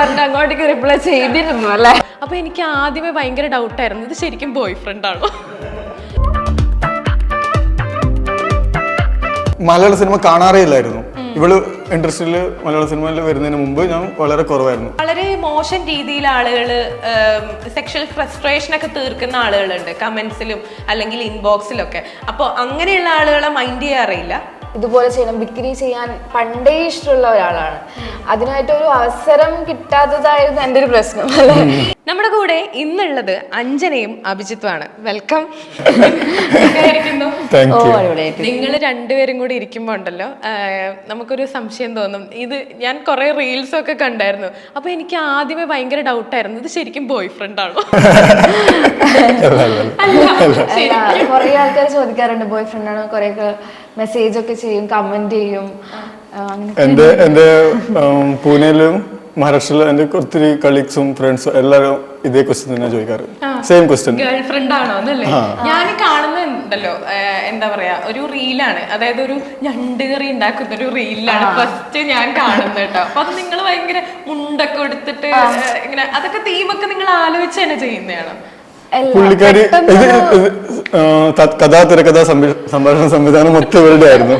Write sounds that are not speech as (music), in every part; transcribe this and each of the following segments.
പറഞ്ഞ് അങ്ങോട്ടേക്ക് റിപ്ലൈ ചെയ്തിരുന്നു അല്ലേ? അപ്പൊ എനിക്ക് ആദ്യമേ ഭയങ്കര ഡൗട്ടായിരുന്നു ഇത് ശരിക്കും ബോയ് ഫ്രണ്ട് ആണോ? മലയാള സിനിമ കാണാറേ ഇല്ലായിരുന്നു. ഇവൾ ഇൻഡസ്ട്രിയിൽ മലയാള സിനിമയിൽ വരുന്നതിന് മുമ്പ് ഞാൻ വളരെ കുറവായിരുന്നു. വളരെ മോശം രീതിയിൽ ആളുകൾ സെക്ഷൽ ഫ്രസ്ട്രേഷൻ ഒക്കെ തീർക്കുന്ന ആളുകളുണ്ട്. കമന്റ്സിലും അല്ലെങ്കിൽ ഇൻബോക്സിലൊക്കെ അപ്പോൾ അങ്ങനെയുള്ള ആളുകളെ മൈൻഡ് ചെയ്യാറില്ല ഇതുപോലെ ചെയ്യണം ബിക്രി ചെയ്യാൻ പണ്ടേ ഇഷ്ടമുള്ള ഒരാളാണ്. അതിനായിട്ട് ഒരു അവസരം കിട്ടാത്തതായിരുന്നു എന്റെ ഒരു പ്രശ്നം അല്ലേ? നമ്മുടെ കൂടെ ഇന്നുള്ളത് അഞ്ജനയും അഭിജിത്തുമാണ്. വെൽക്കം. നിങ്ങൾ രണ്ടുപേരും കൂടി ഇരിക്കുമ്പോൾ ഉണ്ടല്ലോ. നമുക്കൊരു സംശയം തോന്നും. ഇത് ഞാൻ കുറെ റീൽസ് ഒക്കെ കണ്ടായിരുന്നു. അപ്പൊ എനിക്ക് ആദ്യമേ ഭയങ്കര ഡൗട്ടായിരുന്നു ഇത് ശരിക്കും ബോയ് ഫ്രണ്ട് ആണോ? (laughs) അല്ല കുറെ ആൾക്കാർ ചോദിക്കാറുണ്ട് ബോയ് ഫ്രണ്ട് ആണോ? കുറെ മെസ്സേജ് ഒക്കെ ചെയ്യും. കമന്റ് ചെയ്യും എന്റെ എന്റെ പൂനെയിലും മഹാരാഷ്ട്രയിലും എന്റെ ഒത്തിരി കളീഗ്സും ഫ്രണ്ട്സും എല്ലാവരും ഇതേ ക്വസ്റ്റ്യൻ തന്നെ ചോദിക്കാറ്. സെയിം ക്വസ്റ്റ്യൻ ഗേൾ ഫ്രണ്ട് ആണോ എന്നല്ലേ? ഞാൻ കാണുന്നുണ്ടല്ലോ എന്താ പറയാ ഒരു റീലാണ് അതായത് ഒരു ഞണ്ട് കറി ഉണ്ടാക്കുന്ന ഒരു റീലാണ് ഫസ്റ്റ് ഞാൻ കാണുന്നത് കേട്ടോ. അപ്പൊ അത് നിങ്ങൾ ഭയങ്കര മുണ്ടൊക്കെ എടുത്തിട്ട് ഇങ്ങനെ അതൊക്കെ തീമൊക്കെ നിങ്ങൾ ആലോചിച്ച് തന്നെ ചെയ്യുന്നതാണോ? പുള്ളിക്കാരി കഥാ തിരക്കഥാ സംഭാഷണ സംവിധാനം മൊത്തം ഇവരുടെ ആയിരുന്നു.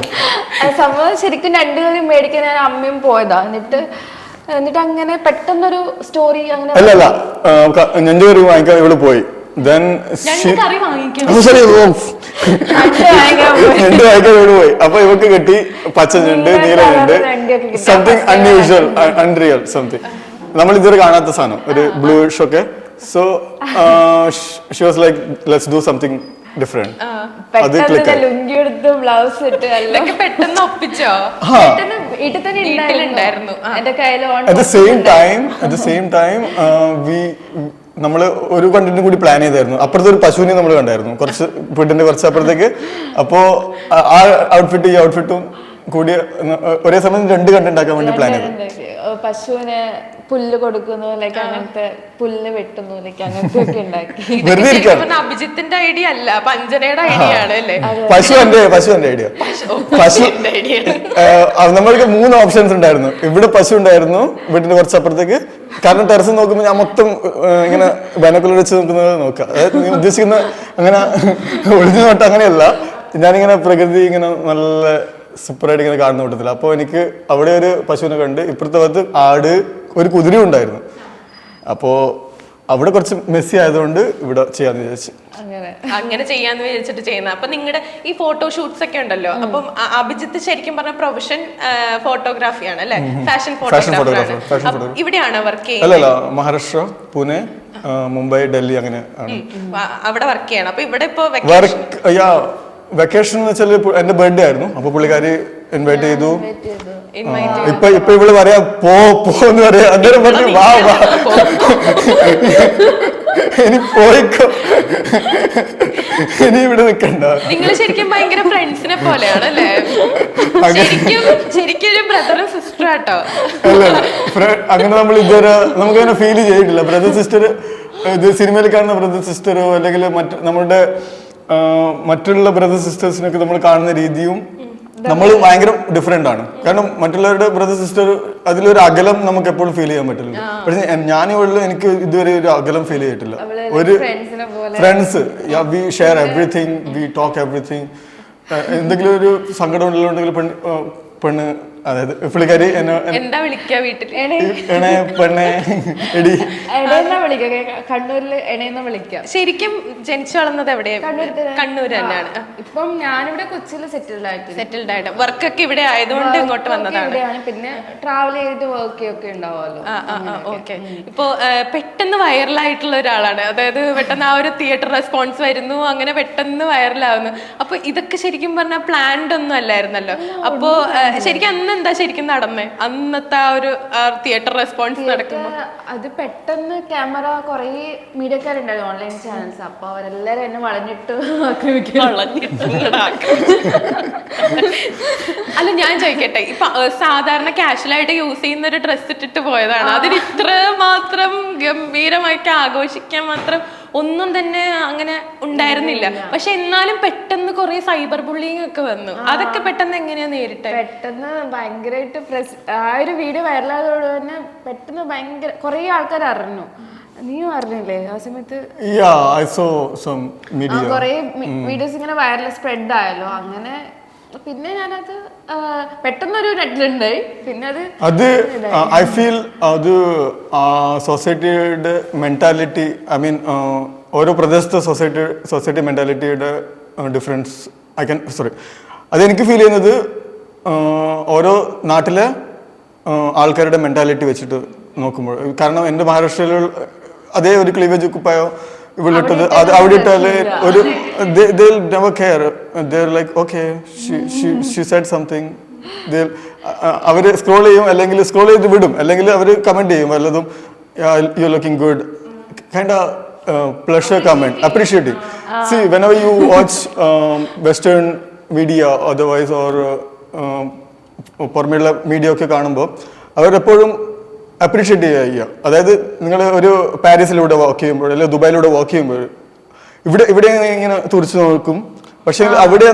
സംഭവം ശരിക്കും രണ്ടുപേരും മേടിക്കാൻ ഞാൻ അമ്മയും പോയതാ. എന്നിട്ട് എന്നിട്ട് അങ്ങനെ പെട്ടെന്നൊരു സ്റ്റോറി അങ്ങനെ അല്ല അല്ല. ക- വാങ്ങിക്കാൻ ഇവൾ പോയി. ദെൻ സോറി ഞണ്ട് വാങ്ങിക്കാൻ പോയി. ഞണ്ട് പോയി. അപ്പൊ ഇവക്ക് കിട്ടി പച്ചഞ്ഞുണ്ട് നീലഞ്ഞുണ്ട്. സംതിങ് അൺയൂഷ്വൽ അൺറിയൽ സംതിങ് നമ്മൾ ഇതുവരെ കാണാത്ത സാധനം. ഒരു ബ്ലൂഷ് ഒക്കെ so she was like let's do something different അത് പെട്ടെന്ന് ക്ലിക്ക് ലുങ്കി എടുത്ത് ബ്ലൗസ് ഇട്ട് എല്ലാം ഇതൊക്കെ പെട്ടെന്ന് ഒപ്പിച്ചോ? പെട്ടെന്ന് വീട്ടിൽ തന്നെ വീട്ടിലുണ്ടായിരുന്നു. ആ. എന്റെ കയ്യിൽ on at the same time at the same time we നമ്മൾ ഒരു കണ്ടന്റും കൂടി പ്ലാൻ ചെയ്തായിരുന്നു. അപ്പുറത്തെ ഒരു പശുവിനെ നമ്മൾ കണ്ടായിരുന്നു. കുറച്ച് വീട്ടിന്റെ കുറച്ച് അപ്പുറത്തേക്ക് അപ്പോ ആ ഔട്ട്ഫിറ്റ് ഈ ഔട്ട്ഫിറ്റും കൂടി ഏർ, ഒരേ സമയം രണ്ട് കണ്ടുണ്ടാക്കാൻ വേണ്ടി പ്ലാൻ ചെയ്തു. പശുവിന് പുല്ല് കൊടുക്കുന്നു ലൈക്ക് അങ്ങനത്തെ പുല്ല് വെട്ടുന്നു ലൈക്ക് അങ്ങനത്തെ ഒക്കെ ഉണ്ടാക്കി. (laughs) വെറുതെ അഭിജിത്തിന്റെ ഐഡിയ അല്ല പഞ്ചനയുടെ ഐഡിയ ആണ് അല്ലേ? പശു എന്റെ പശു എന്റെ ഐഡിയ. പശു നമ്മൾക്ക് മൂന്ന് ഓപ്ഷൻസ് ഉണ്ടായിരുന്നു. ഇവിടെ പശു ഉണ്ടായിരുന്നു വീട്ടിന്റെ കുറച്ച് അപ്പുറത്തേക്ക് കാരണം ടെറസ് നോക്കുമ്പോൾ ഞാൻ മൊത്തം ഇങ്ങനെ ബനക്കുലർ വെച്ച് നോക്കുന്നത് നോക്കുക. അതായത് നീ ഉദ്ദേശിക്കുന്ന അങ്ങനെ ഒളിഞ്ഞു നോട്ടം അങ്ങനെയല്ല ഞാനിങ്ങനെ പ്രകൃതി ഇങ്ങനെ നല്ല സൂപ്പറായിട്ട് ഇങ്ങനെ കാണുന്ന കൂട്ടത്തില്ല അപ്പോൾ എനിക്ക് അവിടെ ഒരു പശുവിനെ കണ്ട് ഇപ്പുറത്തെ ഭാഗത്ത് ആട് ഒരു കുതിരയും ഉണ്ടായിരുന്നു. അപ്പോൾ അവിടെ കുറച്ച് മെസ്സി ആയതുകൊണ്ട് ഇവിടെ ചെയ്യാന്ന് വിചാരിച്ചു. അങ്ങനെ. അങ്ങനെ ചെയ്യാന്ന് വിചാരിച്ചിട്ട് ചെയ്യുന്ന. അപ്പൊ നിങ്ങളുടെ ഈ ഫോട്ടോ ഷൂട്ട്സ് ഒക്കെ ഉണ്ടല്ലോ. അപ്പം അഭിജിത്ത് ശരിക്കും പറഞ്ഞ പ്രൊഫഷൻ ഫോട്ടോഗ്രാഫിയാണ് അല്ലെ? ഫാഷൻ ഫോട്ടോഗ്രാഫി ഇവിടെയാണ് വർക്ക് അല്ലല്ല മഹാരാഷ്ട്ര പൂനെ മുംബൈ ഡൽഹി അങ്ങനെ ആണ്. അവിടെ വർക്ക് ചെയ്യണം. അപ്പൊ ഇവിടെ ഇപ്പൊ വർക്ക് വെക്കേഷൻ എന്ന് വെച്ചാൽ എന്റെ ബർത്ത്ഡേ ആയിരുന്നു. അപ്പൊ പുള്ളിക്കാരി ഇൻവൈറ്റ് ചെയ്തു. ഇപ്പൊ ഇപ്പൊ ഇവൾ പറയാ പോ പോ എന്ന് പറയാ. അന്നേരം പറഞ്ഞു വാ വാ. ഇനി പോയിക്കോ. ഇനി ഇവിടെ നിക്കണ്ട. നിങ്ങൾ ശരിക്കും ഭയങ്കര ഫ്രണ്ട്സിനെ പോലെയാണ് അല്ലേ ശരിക്കും ശരിക്കും ഒരു ബ്രദറും സിസ്റ്റർ ആട്ടോ. അല്ല അങ്ങനെ നമ്മൾ ഇതുവരെ നമുക്ക് അങ്ങനെ ഫീൽ ചെയ്തിട്ടില്ല ബ്രദർ സിസ്റ്റർ ഇത് സിനിമയിൽ കാണുന്ന ബ്രദർ സിസ്റ്ററോ അല്ലെങ്കിൽ മറ്റ് നമ്മുടെ മറ്റുള്ള ബ്രദർ സിസ്റ്റേഴ്സിനൊക്കെ നമ്മൾ കാണുന്ന രീതിയും നമ്മൾ ഭയങ്കര ഡിഫറെന്റ് ആണ്. കാരണം മറ്റുള്ളവരുടെ ബ്രദർ സിസ്റ്റർ അതിലൊരു അകലം നമുക്ക് എപ്പോഴും ഫീൽ ചെയ്യാൻ പറ്റില്ല. പക്ഷെ ഞാൻ ഇവിടെ എനിക്ക് ഇതുവരെ ഒരു അകലം ഫീൽ ചെയ്തിട്ടില്ല. ഒരു friends we share everything we talk everything എന്തെങ്കിലും ഒരു സങ്കടം ഉണ്ടെങ്കിൽ പെണ്ണ് പെണ്ണ് അതായത് പുള്ളിക്കാരി എന്നെ എന്താ വിളിക്കാ വീട്ടിൽ എണേ. പെണ്ണേ എടി. കണ്ണൂരിൽ എടയെന്നാ വിളിക്കാം? ശരിക്കും ജനിച്ചു വളർന്നത് എവിടെയാണ് കണ്ണൂർ തന്നെയാണ്. ഇപ്പം ഞാനിവിടെ കൊച്ചിയിൽ സെറ്റിൽഡ് ആയിട്ട്. സെറ്റിൽഡ് ആയിട്ട്. വർക്ക് ഒക്കെ ഇവിടെ ആയതുകൊണ്ട് ഇങ്ങോട്ട് വന്നതാണ്. ഇവിടെയാണ്. പിന്നെ ട്രാവൽ ചെയ്ത് വർക്ക് ഒക്കെ ഉണ്ടാവുമല്ലോ. ഓക്കെ ഇപ്പോ പെട്ടെന്ന് വൈറലായിട്ടുള്ള ഒരാളാണ്. അതായത് പെട്ടെന്ന് ആ ഒരു തിയേറ്റർ റെസ്പോൺസ് വരുന്നു. അങ്ങനെ പെട്ടെന്ന് വൈറലാവുന്നു അപ്പൊ ഇതൊക്കെ ശരിക്കും പറഞ്ഞാൽ പ്ലാൻഡ് ഒന്നും അല്ലായിരുന്നല്ലോ. അപ്പോ ശരിക്കും അന്ന് എന്താ ശരിക്കും നടന്നേ? അന്നത്തെ ആ ഒരു തിയേറ്റർ റെസ്പോൺസ് നടക്കുന്നു. അത് പെട്ടെന്ന് ക്യാമറ കുറേ മീഡിയക്കാരുണ്ടായിരുന്നു ഓൺലൈൻ ചാനൽസ് അപ്പൊ അവരെല്ലാരും എന്നെ വളഞ്ഞിട്ട് ആക്രമിക്കും അല്ല ഞാൻ ചോദിക്കട്ടെ. ഇപ്പൊ സാധാരണ കാഷ്വലായിട്ട് യൂസ് ചെയ്യുന്ന ഒരു ഡ്രസ് ഇട്ടിട്ട് പോയതാണ്. അതിന് ഇത്ര മാത്രം ഗംഭീരമായിട്ട് ആഘോഷിക്കാൻ മാത്രം ഒന്നും തന്നെ അങ്ങനെ ഉണ്ടായിരുന്നില്ല. പക്ഷെ എന്നാലും പെട്ടെന്ന് കുറെ സൈബർ ബുള്ളിങ് ഒക്കെ വന്നു. അതൊക്കെ പെട്ടെന്ന് എങ്ങനെയാ നേരിട്ടെ പെട്ടെന്ന് ഭയങ്കരമായിട്ട് ആ ഒരു വീഡിയോ വൈറലായതോട് തന്നെ പെട്ടെന്ന് ഭയങ്കര കുറേ ആൾക്കാർ അറിഞ്ഞു. നീ അറിഞ്ഞില്ലേ? ആ സമയത്ത് കുറേ വീഡിയോസ് ഇങ്ങനെ വൈറൽ സ്പ്രെഡ് ആയല്ലോ. അങ്ങനെ പിന്നെ ഞാനത് പെട്ടെന്നൊരു നെറ്റിലുണ്ടായി പിന്നെ അത് അത് ഐ ഫീൽ അത് സൊസൈറ്റിയുടെ മെന്റാലിറ്റി ഐ മീൻ ഓരോ പ്രദേശത്തെ സൊസൈറ്റി സൊസൈറ്റി മെന്റാലിറ്റിയുടെ ഡിഫറൻസ് ഐ ക്യാൻ സോറി അതെനിക്ക് ഫീൽ ചെയ്യുന്നത് ഓരോ നാട്ടിലെ ആൾക്കാരുടെ മെന്റാലിറ്റി വെച്ചിട്ട് നോക്കുമ്പോൾ. കാരണം എന്റെ മഹാരാഷ്ട്രയിൽ അതേ ഒരു ക്ലീവേജ് കുപ്പായോ ഇവിടെ ഇട്ടത് അത് അവിടെ ഇട്ടാൽ ഒരു never care like okay she said something our scroll ചെയ്യും അല്ലെങ്കിൽ സ്ക്രോൾ ചെയ്ത് വിടും. അല്ലെങ്കിൽ അവർ കമന്റ് ചെയ്യും വല്ലതും you looking good kind pleasure comment appreciating see when our you watch western media otherwise or പുറമെയുള്ള മീഡിയ ഒക്കെ കാണുമ്പോൾ അവരെപ്പോഴും അപ്രീഷിയേറ്റ് ചെയ്യുക അതായത് നിങ്ങൾ ഒരു പാരീസിലൂടെ വാക്ക് ചെയ്യുമ്പോൾ അല്ലെങ്കിൽ ദുബായിലൂടെ വാക്ക് ചെയ്യുമ്പോൾ ഇവിടെ ഇവിടെ ഇങ്ങനെ തുറച്ചു നോക്കും. പക്ഷെ അവിടെ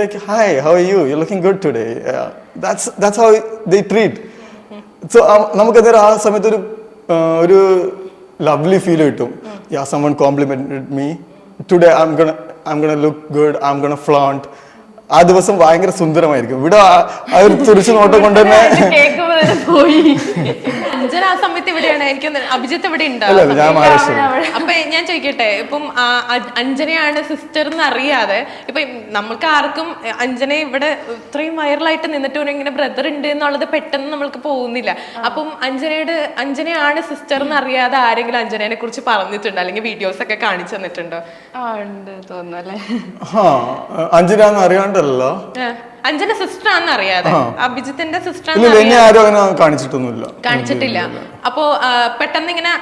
like hi how you you looking good today that's that's how they treat so നമുക്ക് നമുക്കന്നേരം ആ സമയത്ത് ഒരു ഒരു ലവ്ലി ഫീൽ കിട്ടും. Yeah someone complimented me today I'm gonna I'm gonna look good I'm gonna flaunt ആ ദിവസം ഭയങ്കര സുന്ദരമായിരിക്കും. ഇവിടെ ആ ഒരു തുറിച്ചു നോട്ടം കൊണ്ട് തന്നെ കേൾക്കുമ്പോൾ പോയി. അഞ്ജന ആ സമയത്ത് ഇവിടെയാണ്. എനിക്ക് അഭിജിത്ത് ഇവിടെ ഉണ്ടാവും ഞാൻ അപ്പൊ ഞാൻ ചോദിക്കട്ടെ ഇപ്പം അഞ്ജനയാണ് സിസ്റ്റർ എന്ന് അറിയാതെ ഇപ്പൊ നമ്മൾക്ക് ആർക്കും അഞ്ജന ഇവിടെ ഇത്രയും വൈറലായിട്ട് നിന്നിട്ട് പോലും ഇങ്ങനെ ബ്രദർ ഉണ്ട് എന്നുള്ളത് പെട്ടെന്ന് നമ്മൾക്ക് പോകുന്നില്ല. അപ്പം അഞ്ജനയുടെ അഞ്ജനയാണ് സിസ്റ്റർ എന്ന് അറിയാതെ ആരെങ്കിലും അഞ്ജനയെ കുറിച്ച് പറഞ്ഞിട്ടുണ്ടോ? അല്ലെങ്കിൽ വീഡിയോസ് ഒക്കെ കാണിച്ചു തന്നിട്ടുണ്ടോ? ആ ഹാ അറിയാണ്ടല്ലോ? അഞ്ജന സിസ്റ്റർ ആണെന്ന് അറിയാതെ. അഭിജിത്തിന്റെ സിസ്റ്റർ എന്നെ ആരും അങ്ങനെ കാണിച്ചിട്ടൊന്നുമില്ല. കാണിച്ചിട്ടില്ല. അപ്പോ പെട്ടെന്ന് ഇങ്ങനെ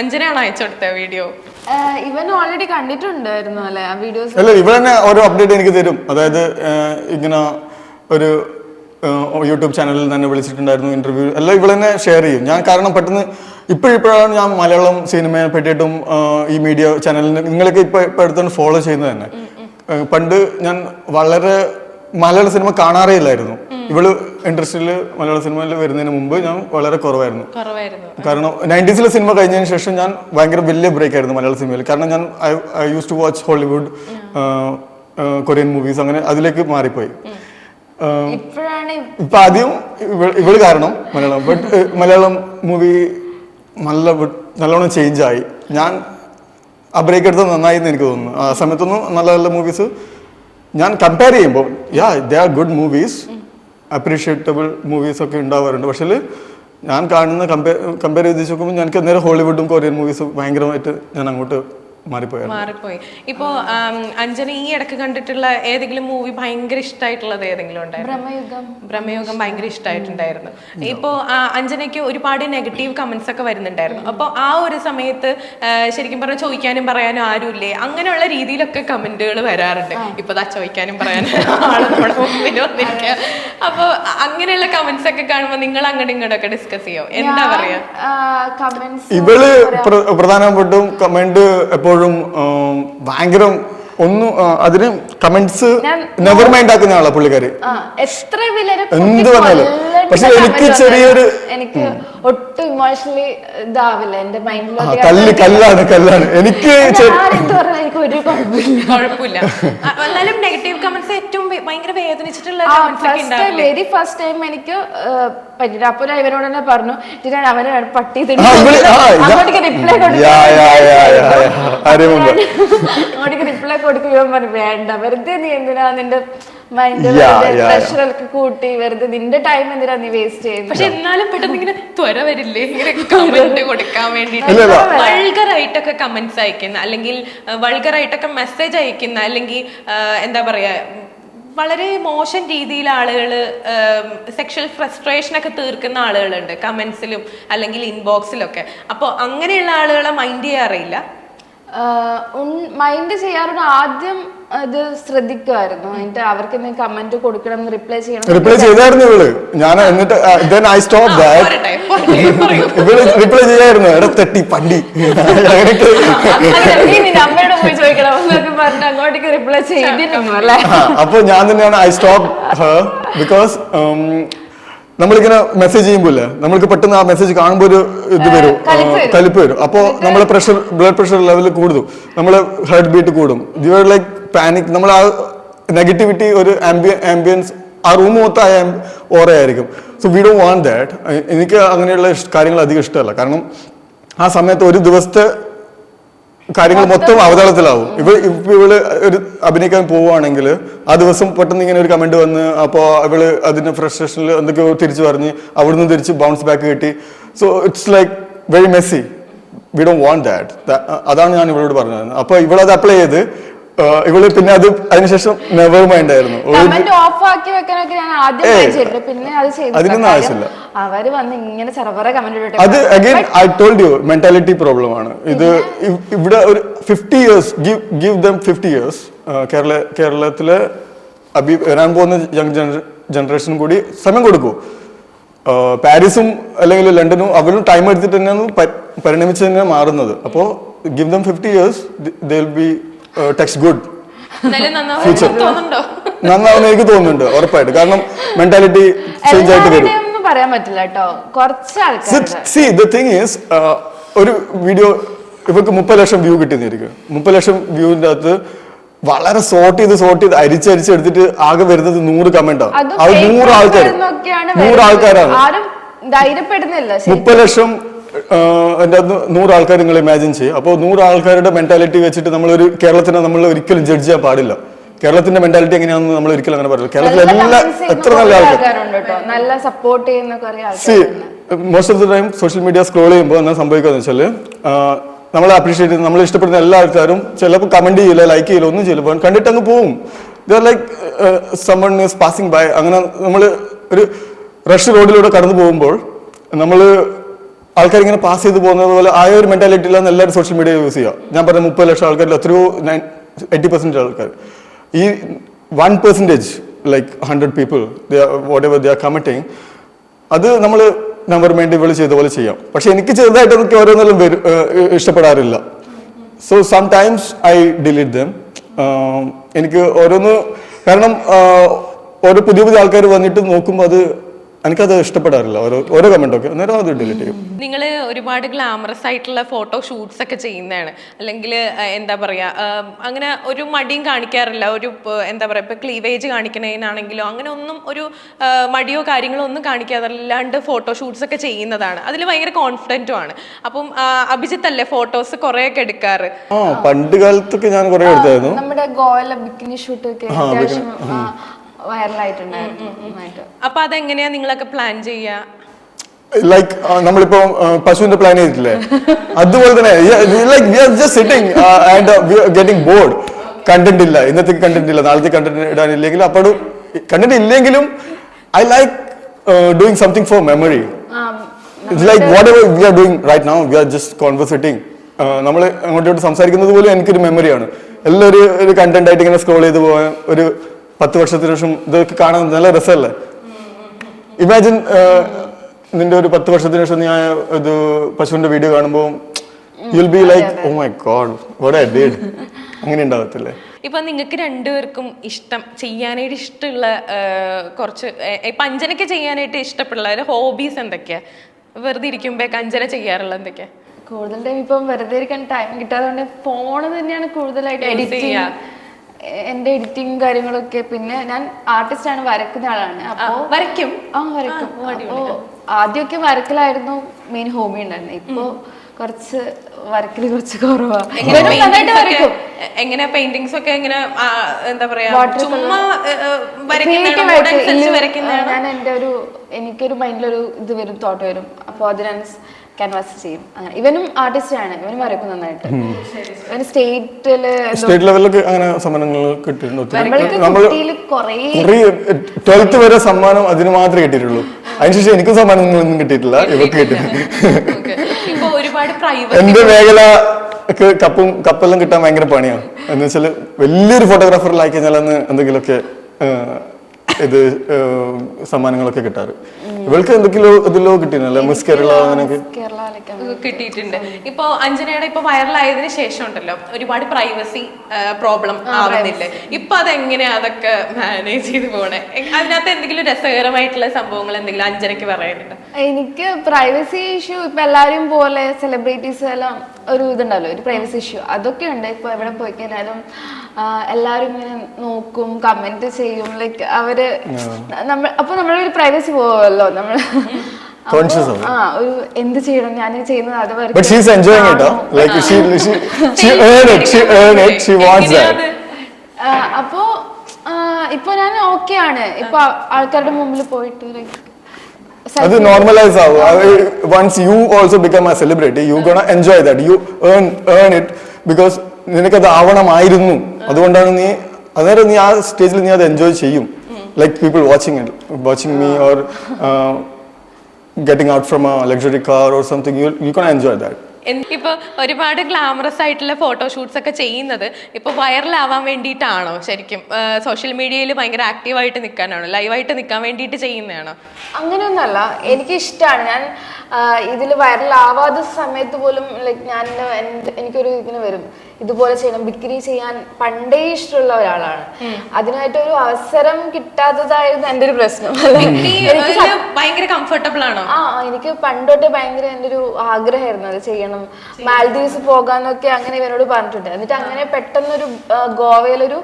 അഞ്ജനയാണ് അയച്ചു കൊടുത്ത വീഡിയോ ഇവൻ ഓൾറെഡി കണ്ടിട്ടുണ്ടായിരുന്നു അല്ലേ? ആ വീഡിയോസ് അല്ല ഇവിടെ തന്നെ ഓരോ അപ്ഡേറ്റ് എനിക്ക് തരും. അതായത് ഇങ്ങനെ ഒരു യൂട്യൂബ് ചാനലിൽ തന്നെ വിളിച്ചിട്ടുണ്ടായിരുന്നു ഇന്റർവ്യൂ എല്ലാം ഇവൾ തന്നെ ഷെയർ ചെയ്യും. ഞാൻ കാരണം പെട്ടെന്ന് ഇപ്പോഴിപ്പോഴാണ് ഞാൻ മലയാളം സിനിമയെ പറ്റിയിട്ടും ഈ മീഡിയ ചാനലിന് നിങ്ങളൊക്കെ ഇപ്പൊ ഇപ്പൊ അടുത്താണ് ഫോളോ ചെയ്യുന്നത് തന്നെ. പണ്ട് ഞാൻ വളരെ മലയാള സിനിമ കാണാറേ ഇല്ലായിരുന്നു. ഇവൾ ഇൻഡസ്ട്രിയിൽ മലയാള സിനിമയിൽ വരുന്നതിന് മുമ്പ് ഞാൻ വളരെ കുറവായിരുന്നു. കാരണം നയന്റീസിലെ സിനിമ കഴിഞ്ഞതിന് ശേഷം ഞാൻ ഭയങ്കര വലിയ ബ്രേക്ക് ആയിരുന്നു മലയാള സിനിമയിൽ. കാരണം ഞാൻ I use to watch Hollywood Korean movies അങ്ങനെ അതിലേക്ക് മാറിപ്പോയി. ഇപ്പൊ ആദ്യം ഇവ- ഇവൾ കാരണം മലയാളം. ബട്ട് മലയാളം മൂവി നല്ല നല്ലോണം ചേഞ്ച് ആയി. ഞാൻ ആ ബ്രേക്ക് എടുത്തത് നന്നായി എന്ന് എനിക്ക് തോന്നുന്നു. ആ സമയത്തൊന്നും നല്ല നല്ല മൂവീസ് ഞാൻ കമ്പയർ ചെയ്യുമ്പോൾ yeah they are good movies appreciable movies ഒക്കെ ഉണ്ടാവാറുണ്ട്. പക്ഷേ ഞാൻ കാണുന്ന കമ്പയർ കമ്പയർ ചെയ്ത് നോക്കുമ്പോൾ എനിക്ക് നേരെ ഹോളിവുഡും കൊറിയൻ മൂവീസും ഭയങ്കരമായിട്ട് ഞാൻ അങ്ങോട്ട് മാറിപ്പോയി. ഇപ്പോ അഞ്ജന ഈ ഇടയ്ക്ക് കണ്ടിട്ടുള്ള ഏതെങ്കിലും മൂവി ഭയങ്കര ഇഷ്ടമായിട്ടുള്ളത് ഏതെങ്കിലും ഉണ്ടായിരുന്നു? ബ്രഹ്മയുഗം. ബ്രഹ്മയുഗം ഭയങ്കര ഇഷ്ടമായിട്ടുണ്ടായിരുന്നു ഇപ്പോ അഞ്ജനയ്ക്ക് ഒരുപാട് നെഗറ്റീവ് കമന്റ്സ് ഒക്കെ വരുന്നുണ്ടായിരുന്നു. അപ്പോൾ ആ ഒരു സമയത്ത് ശരിക്കും പറഞ്ഞാൽ ചോദിക്കാനും പറയാനും ആരുമില്ലേ? അങ്ങനെയുള്ള രീതിയിലൊക്കെ കമന്റുകൾ വരാറുണ്ട്. ഇപ്പൊ ദാ ചോദിക്കാനും പറയാനും ആൾ നമ്മുടെ മുമ്പിൽ വന്നിരിക്കുക അപ്പോൾ അങ്ങനെയുള്ള കമന്റ്സ് ഒക്കെ കാണുമ്പോൾ നിങ്ങൾ അങ്ങോട്ടും ഇങ്ങോട്ടൊക്കെ ഡിസ്കസ് ചെയ്യോ? എന്താ പറയാ? കമന്റ്സ് ഇവൾ പ്ര- പ്രധാനപ്പെട്ടും കമന്റ് എപ്പോഴും ആം, ഭയങ്കര ഒന്നും അതിന് കമന്റ്സ് നെവർ മൈൻഡ് ആക്കുന്ന ആളാ പുള്ളിക്കാര് എന്ത്. കൊല്ലണ്ട പക്ഷെ എനിക്ക് ചെറിയൊരു- എനിക്ക് ഒട്ടും ഇമോഷണലി ഇതാവില്ല. എന്റെ മൈൻഡിലോട്ട് കല്ല് കല്ലാണ് കല്ലാണ്. എനിക്ക് എനിക്ക് ഒരു കുഴപ്പമില്ല. എന്നാലും നെഗറ്റീവ് കമന്റ്സ് ഏറ്റവും ഭയങ്കര വേദനിച്ചിട്ടുള്ള വെരി ഫസ്റ്റ് ടൈം എനിക്ക് പറ്റില്ല അപ്പോൾ ഇവനോട് തന്നെ പറഞ്ഞു ഞാൻ അവനെ പട്ടി അങ്ങോട്ടേക്ക് റിപ്ലൈ യാ, യാ, യാ, യാ, യാ. അറിയുമുണ്ട്. അങ്ങോട്ടേക്ക് റിപ്ലൈ കൊടുക്കും ഇവൻ പറഞ്ഞു വേണ്ട വെറുതെ നീ എന്തിനാ നിന്റെ മൈൻഡ്. പ്രഷറൊക്കെ കൂട്ടി വെറുതെ നിന്റെ ടൈം എന്തിനാ നീ വേസ്റ്റ് ചെയ്യുന്നത്? പക്ഷെ എന്നാലും പെട്ടെന്ന് ഇങ്ങനെ ത്വര വരില്ലേ? ഇങ്ങനെ (laughs) കമന്റ് കൊടുക്കാൻ വേണ്ടിട്ട് വൾഗറായിട്ടൊക്കെ. കമന്റ്സ് അയക്കുന്ന അല്ലെങ്കിൽ വൾഗറായിട്ടൊക്കെ മെസ്സേജ് അയക്കുന്ന അല്ലെങ്കിൽ എന്താ പറയാ വളരെ മോശം രീതിയിൽ ആളുകൾ സെക്ഷൽ ഫ്രസ്ട്രേഷൻ ഒക്കെ തീർക്കുന്ന ആളുകളുണ്ട് കമന്റ്സിലും അല്ലെങ്കിൽ ഇൻബോക്സിലൊക്കെ അപ്പോൾ അങ്ങനെയുള്ള ആളുകളെ മൈൻഡ് ചെയ്യാറില്ല? മൈൻഡ് ചെയ്യാറുണ്ട്. ആദ്യം അത് ശ്രദ്ധിക്കുമായിരുന്നു എന്നിട്ട് അവർക്ക് എന്തെങ്കിലും കമന്റ് കൊടുക്കണം റിപ്ലൈ ചെയ്യണം റിപ്ലൈ ചെയ്തായിരുന്നു ഇവൾ. ഞാൻ എന്നിട്ട് then പോരട്ടെ, പറയൂ. ഇവൾ റിപ്ലൈ ചെയ്യായിരുന്നു. എടാ തെട്ടി പണ്ടി. അങ്ങനെയൊക്കെ. നീ നിന്റെ അമ്മയോട് പോയി ചോദിക്കണം. എന്നൊക്കെ അങ്ങോട്ടേക്ക് റിപ്ലൈ ചെയ്തിരുന്നു അല്ലേ? ആ, അപ്പൊ ഞാൻ തന്നെയാണ് ഐ സ്റ്റോപ്പ് ഹർ ബിക്കോസ് നമ്മളിങ്ങനെ മെസ്സേജ് ചെയ്യുമ്പോൾ നമ്മൾക്ക് പെട്ടെന്ന് ആ മെസ്സേജ് കാണുമ്പോൾ ഒരു ഇത് വരും. കലിപ്പ് വരും. അപ്പോൾ നമ്മളെ പ്രഷർ ബ്ലഡ് പ്രഷർ ലെവൽ കൂടും. നമ്മളെ ഹാർട്ട് ബീറ്റ് കൂടും. ദിവർ ലൈക്ക് പാനിക് നമ്മൾ ആ നെഗറ്റിവിറ്റി ഒരു ആംബിയൻസ് ആ റൂം മൊത്തമായ ഓറയായിരിക്കും so we do want that എനിക്ക് അങ്ങനെയുള്ള കാര്യങ്ങൾ അധികം ഇഷ്ടമല്ല. കാരണം ആ സമയത്ത് ഒരു ദിവസത്തെ കാര്യങ്ങൾ മൊത്തം അവതാളത്തിലാവും. ഇവ ഇപ്പൊ ഇവൾ ഒരു അഭിനയിക്കാൻ പോവുകയാണെങ്കിൽ ആ ദിവസം പെട്ടെന്ന് ഇങ്ങനെ ഒരു കമന്റ് വന്ന് അപ്പോൾ അവൾ അതിന്റെ ഫ്രസ്ട്രേഷനിൽ എന്തൊക്കെയോ തിരിച്ചു പറഞ്ഞ് അവിടുന്ന് തിരിച്ച് ബൗൺസ് ബാക്ക് കിട്ടി. So it's like very messy we don't want that അതാണ് ഞാൻ ഇവളോട് പറഞ്ഞത്. അപ്പൊ ഇവളത് അപ്ലൈ ചെയ്ത് ഇവൾ പിന്നെ അത് അതിനുശേഷം നെവർ മൈൻഡ് ആയിരുന്നു ഓഫ് ആക്കി വെക്കാനൊക്കെ ഞാൻ ആദ്യം. പിന്നെ അത് ചെയ്തു. അതിനൊന്നും ആവശ്യമില്ല. അവർ വന്ന് ഇങ്ങനെ ചെറുപറ കമന്റ് അത് again I told you mentality problem ആണ്. ഇത് ഇവിടെ ഒരു fifty years give give them fifty years Kerala കേരളത്തിലെ അഭി വരാൻ പോകുന്ന യങ് ജനറേഷനും കൂടി സമയം കൊടുക്കൂ. പാരീസും അല്ലെങ്കിൽ ലണ്ടനും അവരും ടൈം എടുത്തിട്ട് തന്നെയാണ് പരിണമിച്ച് തന്നെ മാറുന്നത്. അപ്പോൾ give them fifty years they will be text good future നന്നാവുന്ന എനിക്ക് തോന്നുന്നുണ്ട്? ഉറപ്പായിട്ട്. കാരണം മെന്റാലിറ്റി ചേഞ്ച് ആയിട്ട് വരും. പറയാൻ പറ്റില്ല കേട്ടോ. കുറച്ച് ആൾക്കാർ ഒരു വീഡിയോ ഇവർക്ക് മുപ്പത് ലക്ഷം വ്യൂ കിട്ടിയെന്നിരിക്കും. മുപ്പത് ലക്ഷം വ്യൂവിന്റെ അകത്ത് വളരെ സോർട്ട് ചെയ്ത് സോർട്ട് ചെയ്ത് അരിച്ചരിച്ച് എടുത്തിട്ട് ആകെ വരുന്നത് നൂറ് കമന്റ് അതും നൂറ് ആൾക്കാർ നൂറ് ആൾക്കാരാണ്. മുപ്പത് ലക്ഷം എന്റെ നൂറ് ആൾക്കാർ നിങ്ങൾ ഇമാജിൻ ചെയ്യും. അപ്പോൾ നൂറ് ആൾക്കാരുടെ മെന്റാലിറ്റി വെച്ചിട്ട് നമ്മളൊരു കേരളത്തിനെ നമ്മൾ ഒരിക്കലും ജഡ്ജ് ചെയ്യാൻ പാടില്ല. കേരളത്തിന്റെ മെന്റാലിറ്റി എങ്ങനെയാണെന്ന് നമ്മൾ ഒരിക്കലും അങ്ങനെ പറയില്ല. കേരളത്തിലെ എല്ലാ എത്ര നല്ല ആൾക്കാർ see most of the time social media scroll ചെയ്യുമ്പോൾ എന്താ സംഭവിക്കുക വെച്ചാൽ നമ്മളെ അപ്രീഷിയേറ്റ് ചെയ്യുന്ന നമ്മൾ ഇഷ്ടപ്പെടുന്ന എല്ലാ ആൾക്കാരും ചിലപ്പോൾ കമന്റ് ചെയ്യില്ല ലൈക്ക് ചെയ്യില്ല ഒന്നും ചെയ്യില്ല. കണ്ടിട്ട് അങ്ങ് പോവും. There like someone is passing by അങ്ങനെ നമ്മൾ ഒരു റഷ് റോഡിലൂടെ കടന്നു പോകുമ്പോൾ നമ്മൾ ആൾക്കാർ ഇങ്ങനെ പാസ് ചെയ്ത് പോകുന്നത് പോലെ ആ ഒരു മെന്റാലിറ്റിയിലാണ് എല്ലാവരും സോഷ്യൽ മീഡിയ യൂസ് ചെയ്യുക ഞാൻ പറഞ്ഞ മുപ്പത് ലക്ഷം ആൾക്കാരിൽ എത്രയോ നയൻ എയ്റ്റി പെർസെന്റ് ആൾക്കാർ ഈ one percentage like hundred people whatever they are committing അത് നമ്മൾ നമ്പർ വേണ്ടി വിളി ചെയ്ത പോലെ ചെയ്യാം. പക്ഷെ എനിക്ക് ചെറുതായിട്ട് എനിക്ക് ഓരോന്നെല്ലാം വരും ഇഷ്ടപ്പെടാറില്ല. So sometimes I delete them എനിക്ക് ഓരോന്ന് കാരണം ഓരോ പുതിയ പുതിയ ആൾക്കാർ വന്നിട്ട് നോക്കുമ്പോൾ അത് എനിക്കത് ഇഷ്ടപ്പെടാറില്ല. ഓരോ ഓരോ കമന്റ് ഒക്കെ. അന്നേരം അത് ഡിലീറ്റ് ചെയ്യും. നിങ്ങൾ ഒരുപാട് ഗ്ലാമറസ് ആയിട്ടുള്ള ഫോട്ടോ ഷൂട്ട്സ് ഒക്കെ ചെയ്യുന്നതാണ്. അല്ലെങ്കിൽ എന്താ പറയാ അങ്ങനെ ഒരു മടിയും കാണിക്കാറില്ല. ഒരു എന്താ പറയാ ഇപ്പൊ ക്ലീവേജ് കാണിക്കണേനാണെങ്കിലോ അങ്ങനെ ഒന്നും ഒരു മടിയോ കാര്യങ്ങളോ ഒന്നും കാണിക്കാറില്ലാണ്ട് ഫോട്ടോ ഷൂട്ട്സ് ഒക്കെ ചെയ്യുന്നതാണ്. അതിൽ ഭയങ്കര കോൺഫിഡന്റും ആണ്. അപ്പം അഭിജിത്ത് അല്ലേ ഫോട്ടോസ് കുറെ ഒക്കെ എടുക്കാറ് പണ്ട് കാലത്തൊക്കെ ഞാൻ കുറെ എടുത്തായിരുന്നു. നമ്മുടെ ഗോവയിലെ ബിക്കിനി ഷൂട്ട് ഒക്കെ വൈറലായിട്ടുണ്ടായിരുന്നു നന്നായിട്ട്. അപ്പൊ അതെങ്ങനെയാ നിങ്ങളൊക്കെ പ്ലാൻ ചെയ്യാ? ലൈക്ക് നമ്മളിപ്പോ പശുവിന്റെ പ്ലാൻ ചെയ്തിട്ടില്ലേ? (laughs) അതുപോലെ തന്നെ like we are just sitting and we are getting bored content ഇല്ല. ഇന്നത്തെ കണ്ടന്റ് ഇല്ല. നാളത്തെ കണ്ടന്റ് ഇടാനില്ലെങ്കിൽ അപ്പോൾ കണ്ടന്റ് ഇല്ലെങ്കിലും I like doing something for memory it's like whatever we are doing right now we are just conversating നമ്മൾ അങ്ങോട്ടോട്ട് സംസാരിക്കുന്നത് പോലും എനിക്കൊരു മെമ്മറിയാണ് എല്ലാം ഒരു ഒരു കണ്ടന്റ് ആയിട്ട് ഇങ്ങനെ സ്ക്രോൾ ചെയ്ത് പോകാൻ ഒരു പത്ത് വർഷത്തിന് ശേഷം ഇതൊക്കെ കാണാൻ നല്ല രസമല്ലേ? ഇമാജിൻ നിന്റെ ഒരു പത്ത് വർഷത്തിന് ശേഷം ഞാൻ ഇത് പശുവിന്റെ വീഡിയോ കാണുമ്പോൾ you'll be like oh my god what I did അങ്ങനെ ഉണ്ടാവത്തില്ലേ? ഇപ്പൊ നിങ്ങൾക്ക് രണ്ടുപേർക്കും ഇഷ്ടം ചെയ്യാനായിട്ട് ഇഷ്ടമുള്ള കുറച്ച് ഇപ്പൊ അഞ്ജനയ്ക്ക് ചെയ്യാനായിട്ട് ഇഷ്ടപ്പെടുള്ള ഹോബീസ് എന്തൊക്കെയാ? വെറുതെ ഇരിക്കുമ്പോ അഞ്ജന ചെയ്യാറുള്ള എന്തൊക്കെയാ? കൂടുതൽ ടൈം ഇപ്പം വെറുതെ ഇരിക്കാൻ ടൈം കിട്ടാതെ ഫോണ് തന്നെയാണ് കൂടുതലായിട്ട് എഡിറ്റ് ചെയ്യുക ചെയ്യാ. എന്റെ എഡിറ്റിംഗ് കാര്യങ്ങളൊക്കെ പിന്നെ ഞാൻ ആർട്ടിസ്റ്റ് ആണ് വരക്കുന്ന ആളാണ്. അപ്പോ വരയ്ക്കും? ആ വരക്കും അപ്പോ ആദ്യമൊക്കെ വരക്കലായിരുന്നു മെയിൻ ഹോബി ഉണ്ടായിരുന്നത് ഇപ്പോ കുറച്ച് വരക്കൽ കുറച്ച് കുറവാണ് എങ്ങനെ വരക്കും പെയിന്റിങ്സ് ഒക്കെ എങ്ങനെ എന്താ പറയാ ചുമ്മാ ഞാൻ എന്റെ ഒരു എനിക്കൊരു മൈൻഡിലൊരു ഇത് വരും തോട്ട് വരും. അപ്പൊ അതിനനുസരിച്ച് ക്യാൻവാസ് ചെയ്യും. അങ്ങനെ ഇവനും ആർട്ടിസ്റ്റ് ആണ് ഇവനും വരക്കും നന്നായിട്ട്. ഇവന് സ്റ്റേറ്റിൽ സ്റ്റേറ്റ് ലെവലിലൊക്കെ അങ്ങനെ സമ്മാനങ്ങൾ കിട്ടിയിട്ടുണ്ട് ട്വൽത്ത് വരെ സമ്മാനം അതിന് മാത്രമേ കിട്ടിയിട്ടുള്ളൂ. അതിനുശേഷം എനിക്കും സമ്മാനങ്ങളൊന്നും കിട്ടിയിട്ടില്ല. ഇവർക്ക് കിട്ടിയിട്ടുണ്ട് എന്റെ മേഖല കപ്പും കപ്പെല്ലാം കിട്ടാൻ ഭയങ്കര പണിയാണ് എന്ന് വെച്ചാൽ വലിയൊരു ഫോട്ടോഗ്രാഫറിലായി കഴിഞ്ഞാലാണ് എന്തെങ്കിലുമൊക്കെ ആ, ഇത് സമ്മാനങ്ങളൊക്കെ കിട്ടാറ്. ഇവൾക്ക് എന്തൊക്കെയോ ഇതിലോ കിട്ടിയിരുന്നല്ലേ മിസ് കേരള അങ്ങനെയൊക്കെ കിട്ടിയിട്ടുണ്ട്. ഇപ്പൊ അഞ്ജനയുടെ ഇപ്പൊ വൈറലായതിനു ശേഷം ഉണ്ടല്ലോ ഒരുപാട് പ്രൈവസി പ്രോബ്ലം ആവുന്നില്ലേ? ഇപ്പൊ അതെങ്ങനെയാ അതൊക്കെ മാനേജ് ചെയ്ത് പോണേ? അതിനകത്ത് എന്തെങ്കിലും രസകരമായിട്ടുള്ള സംഭവങ്ങൾ എന്തെങ്കിലും അഞ്ജനയ്ക്ക് പറയാനുണ്ടോ? എനിക്ക് പ്രൈവസി ഇഷ്യൂ ഇപ്പൊ എല്ലാരും പോലെ സെലിബ്രിറ്റീസ് എല്ലാം ഒരു ഇതുണ്ടല്ലോ ഒരു പ്രൈവസി ഇഷ്യൂ അതൊക്കെ ഉണ്ട്. ഇപ്പൊ എവിടെ പോയി കഴിഞ്ഞാലും ആ, എല്ലാരും ഇങ്ങനെ നോക്കും കമന്റ് ചെയ്യും ലൈക്ക് അവർ നമ്മൾ അപ്പൊ നമ്മളെ ഒരു പ്രൈവസി പോവല്ലോ നമ്മൾ (laughs) ആ ഒരു എന്ത് ചെയ്യണം ഞാൻ ചെയ്യുന്നത് അത് അവർക്ക് but she's enjoying like she she earn it she earn it she wants that അപ്പോ ഇപ്പൊ ഞാൻ ഓക്കെ ആണ്. ഇപ്പൊ ആൾക്കാരുടെ മുമ്പിൽ പോയിട്ട് ലൈക്ക് അത് നോർമലൈസ് ആവും. Once you also become a celebrity you gonna enjoy that you earn earn it because നിനക്കത് ആവണമായിരുന്നു. അതുകൊണ്ടാണ് നീ അന്നേരം നീ ആ സ്റ്റേജിൽ നീ അത് എൻജോയ് ചെയ്യും. Like people watching it watching me or getting out from a luxury car or something you you can enjoy that ഇപ്പൊ ഒരുപാട് ഗ്ലാമറസ് ആയിട്ടുള്ള ഫോട്ടോഷൂട്ട്സ് ഒക്കെ ചെയ്യുന്നത് ഇപ്പൊ വൈറലാവാൻ വേണ്ടിയിട്ടാണോ ശരിക്കും? സോഷ്യൽ മീഡിയയിൽ ഭയങ്കര ആക്റ്റീവായിട്ട് നിൽക്കാനാണോ ലൈവായിട്ട് നിൽക്കാൻ വേണ്ടിയിട്ട് ചെയ്യുന്നതാണോ? അങ്ങനെയൊന്നല്ല. എനിക്ക് ഇഷ്ടമാണ് ഞാൻ ഇതിൽ വൈറലാവാത്ത സമയത്ത് പോലും ലൈക്ക് ഞാൻ എനിക്കൊരു ഇതിന് വരും. ഇതുപോലെ ചെയ്യണം. ബിക്രി ചെയ്യാൻ പണ്ടേ ഇഷ്ടമുള്ള ഒരാളാണ്. അതിനായിട്ട് ഒരു അവസരം കിട്ടാത്തതായിരുന്നു എന്റെ ഒരു പ്രശ്നം. ഭയങ്കര കംഫർട്ടബിൾ ആണോ? ആ എനിക്ക് പണ്ടോട്ട് ഭയങ്കര എന്റെ ഒരു ആഗ്രഹമായിരുന്നു അത് ചെയ്യണം. മാൽദീവ്സ് പോകാന്നൊക്കെ അങ്ങനെ ഇവരോട് പറഞ്ഞിട്ടുണ്ട്. എന്നിട്ട് അങ്ങനെ പെട്ടെന്നൊരു ഗോവയിലൊരു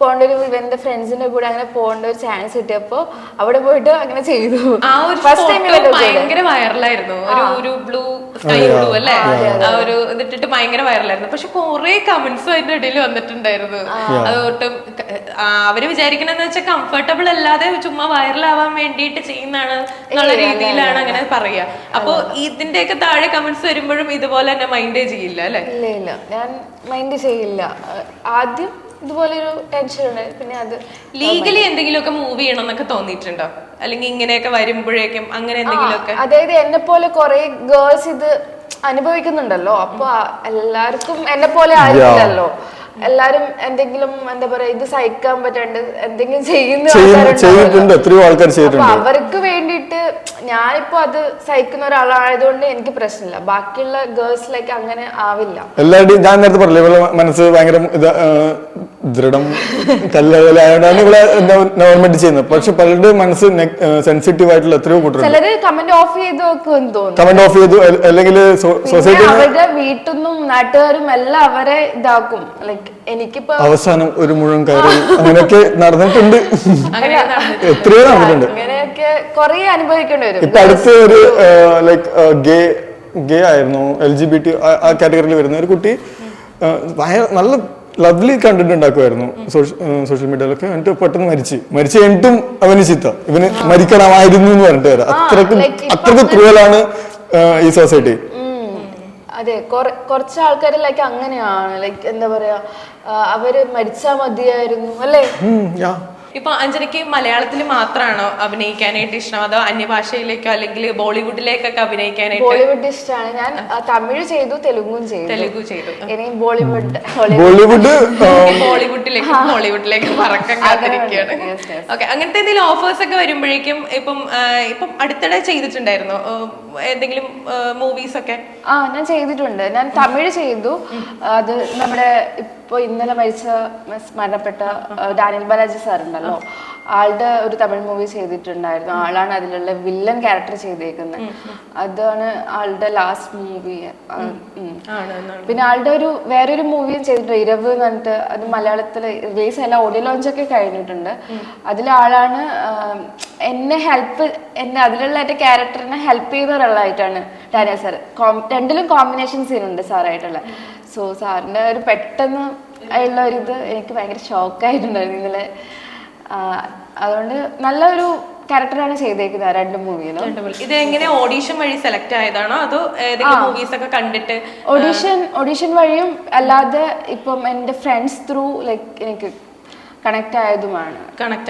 പോകേണ്ട ഒരു ഇവന്റെ ഫ്രണ്ട്സിന്റെ കൂടെ അങ്ങനെ പോകേണ്ട ഒരു ചാൻസ് കിട്ടിയപ്പോ അവിടെ പോയിട്ട് അങ്ങനെ ചെയ്തു. ആ ഒരു ഫസ്റ്റ് ടൈം ഭയങ്കര വൈറലായിരുന്നു ഒരു ഒരു ബ്ലൂ സ്കൈ ബ്ലൂ അല്ലേ? ആ ഒരു ഇതിട്ടിട്ട് ഭയങ്കര വൈറലായിരുന്നു പക്ഷെ കുറെ കമന്റ്സ് അതിന്റെ ഇടയിൽ വന്നിട്ടുണ്ടായിരുന്നു. അതൊട്ടും അവർ വിചാരിക്കണെന്ന് വെച്ചാൽ കംഫർട്ടബിൾ അല്ലാതെ ചുമ്മാ വൈറലാവാൻ വേണ്ടിയിട്ട് ചെയ്യുന്നതാണ് എന്നുള്ള രീതിയിലാണ് അങ്ങനെ പറയാ അപ്പൊ ഇതിന്റെയൊക്കെ താഴെ കമന്റ്സ് വരുമ്പോഴും ഇതുപോലെ തന്നെ മൈൻഡേ ചെയ്യില്ല അല്ലെ? ഇല്ല ഇല്ല. ഞാൻ മൈൻഡ് ചെയ്യില്ല. ആദ്യം ഇതുപോലെ ഒരു ടെൻഷൻ ഉണ്ട്. പിന്നെ അത് ലീഗലി എന്തെങ്കിലുമൊക്കെ മൂവ് ചെയ്യണം എന്നൊക്കെ തോന്നിയിട്ടുണ്ടോ? അല്ലെങ്കിൽ ഇങ്ങനെയൊക്കെ വരുമ്പോഴേക്കും അങ്ങനെ എന്തെങ്കിലുമൊക്കെ? അതായത് എന്നെ പോലെ കുറെ ഗേൾസ് ഇത് അനുഭവിക്കുന്നുണ്ടല്ലോ. അപ്പൊ ആ- എല്ലാവർക്കും എന്നെ പോലെ ആയിരിക്കില്ലല്ലോ എല്ലാരും എന്തെങ്കിലും എന്താ പറയാ ഇത് സഹിക്കാൻ പറ്റാണ്ട് എന്തെങ്കിലും ചെയ്യുന്ന എത്രയോ ആൾക്കാർ ചെയ്തിട്ടുണ്ട്. അവർക്ക് വേണ്ടിയിട്ട് ഞാനിപ്പോ അത് സഹിക്കുന്ന ഒരാളായതുകൊണ്ട് എനിക്ക് പ്രശ്നമില്ല. ബാക്കിയുള്ള ഗേൾസിലേക്ക് അങ്ങനെ ആവില്ല. എല്ലാവരുടെയും ഞാൻ നേരത്തെ പറഞ്ഞില്ലേ മനസ്സ് ഭയങ്കര ദൃഢം കല്ലകലായോണ്ടാണ് ഇവിടെ നോർമെന്റ് ചെയ്യുന്നത്. പക്ഷെ പലരുടെ മനസ്സ് സെൻസിറ്റീവ് ആയിട്ടുള്ള എത്രയോ കൂട്ടരുണ്ട്. കമന്റ് ഓഫ് ചെയ്ത് കമന്റ് ഓഫ് ചെയ്തു അല്ലെങ്കിൽ സൊസൈറ്റി അവരുടെ വീട്ടിൽ നിന്നും നാട്ടുകാരും എല്ലാം അവരെ ഇതാക്കും. ലൈക്ക് എനിക്കിപ്പോ അവസാനം ഒരു മുഴുവൻ കയറി അങ്ങനെയൊക്കെ നടന്നിട്ടുണ്ട്. (laughs) എത്രയോ നടന്നിട്ടുണ്ട്. അങ്ങനെയൊക്കെ കൊറേ അനുഭവിക്കേണ്ടി വരും. ഇപ്പൊ അടുത്ത ഒരു ലൈക്ക് ഗേ ഗേ ആയിരുന്നു എൽ ജി ബി ടി ആ കാറ്റഗറിയിൽ വരുന്ന ഒരു കുട്ടി നല്ല ലവ്ലി കണ്ടന്റ് ഉണ്ടാക്കുമായിരുന്നു. സോഷ്യൽ മീഡിയയിലൊക്കെ. എന്നിട്ട് പെട്ടെന്ന് മരിച്ചു. മരിച്ചു കഴിഞ്ഞിട്ടും അവന് ചിത്ത. ഇവന് മരിക്കണമായിരുന്നു എന്ന് പറഞ്ഞിട്ട് വരാം. അത്രക്കും അത്രയ്ക്ക് ക്രൂവലാണ് ഈ സൊസൈറ്റി അതെ കൊറ- കുറച്ച് ആൾക്കാരിലേക്ക് അങ്ങനെയാണ്. ലൈക്ക് എന്താ പറയാ അവർ മരിച്ചാ മതിയായിരുന്നു അല്ലേ? ഇപ്പൊ അഞ്ജനയ്ക്ക് മലയാളത്തിൽ മാത്രമാണോ അഭിനയിക്കാനായിട്ട് ഇഷ്ടം? അതോ അന്യഭാഷയിലേക്കോ അല്ലെങ്കിൽ ബോളിവുഡിലേക്കൊക്കെ അഭിനയിക്കാനായിട്ട്? ബോളിവുഡ് ഇഷ്ടമാണ് ഞാൻ തമിഴ് ചെയ്തു തെലുങ്കും ചെയ്തു. തെലുഗു ചെയ്തു. ഇനി ബോളിവുഡ് ബോളിവുഡ് ബോളിവുഡിലേക്ക് ബോളിവുഡിലേക്ക് പറക്കാൻ കാത്തിരിക്കുകയാണ്. ഓക്കെ അങ്ങനത്തെ എന്തെങ്കിലും ഓഫേഴ്സ് ഒക്കെ വരുമ്പോഴേക്കും ഇപ്പം ഇപ്പം അടുത്തിടെ ചെയ്തിട്ടുണ്ടായിരുന്നു? എന്തെങ്കിലും മൂവീസ് ഒക്കെ? ആ ഞാൻ ചെയ്തിട്ടുണ്ട്. ഞാൻ തമിഴ് ചെയ്തു. അത് നമ്മുടെ ഇപ്പൊ ഇന്നലെ മരിച്ച മരണപ്പെട്ട ഡാനിയൽ ബാലാജി സാർ ഉണ്ടല്ലോ ആളുടെ ഒരു തമിഴ് മൂവി ചെയ്തിട്ടുണ്ടായിരുന്നു. ആളാണ് അതിലുള്ള വില്ലൻ ക്യാരക്ടർ ചെയ്തേക്കുന്നത്. അതാണ് ആളുടെ ലാസ്റ്റ് മൂവി പിന്നെ ആളുടെ ഒരു വേറൊരു മൂവിയും ചെയ്തിട്ടുണ്ട്. ഇരവ് എന്ന് പറഞ്ഞിട്ട് അത് മലയാളത്തിൽ റിലീസ് അല്ല ഓഡിയോ ലോഞ്ച് ഒക്കെ കഴിഞ്ഞിട്ടുണ്ട്. അതിലാളാണ് എന്നെ ഹെൽപ്പ് എന്നെ അതിലുള്ള എന്റെ ക്യാരക്ടറിനെ ഹെൽപ്പ് ചെയ്ത ഒരാളായിട്ടാണ് ഡാനിയ സാർ രണ്ടിലും കോമ്പിനേഷൻ സീൻ ഉണ്ട് സാറായിട്ടുള്ള. സോ സാറിന്റെ ഒരു പെട്ടെന്ന് ഉള്ള ഒരു ഇത് എനിക്ക് ഭയങ്കര ഷോക്കായിട്ടുണ്ടായിരുന്നു ഇന്നലെ. അതുകൊണ്ട് നല്ലൊരു ക്യാരക്ടറാണ് ചെയ്തേക്കുന്നത് രണ്ട് മൂവിയിലും ഇത് എങ്ങനെ ഓഡീഷൻ വഴി സെലക്ട് ആയതാണോ? അതോ ഏതെങ്കിലും മൂവീസ് ഒക്കെ കണ്ടിട്ട് ഓഡിഷൻ ഓഡിഷൻ വഴിയും അല്ലാതെ ഇപ്പം എന്റെ ഫ്രണ്ട്സ് ത്രൂ ലൈക്ക് എനിക്ക് കണക്ട് ആയതുമാണ്. കണക്ട്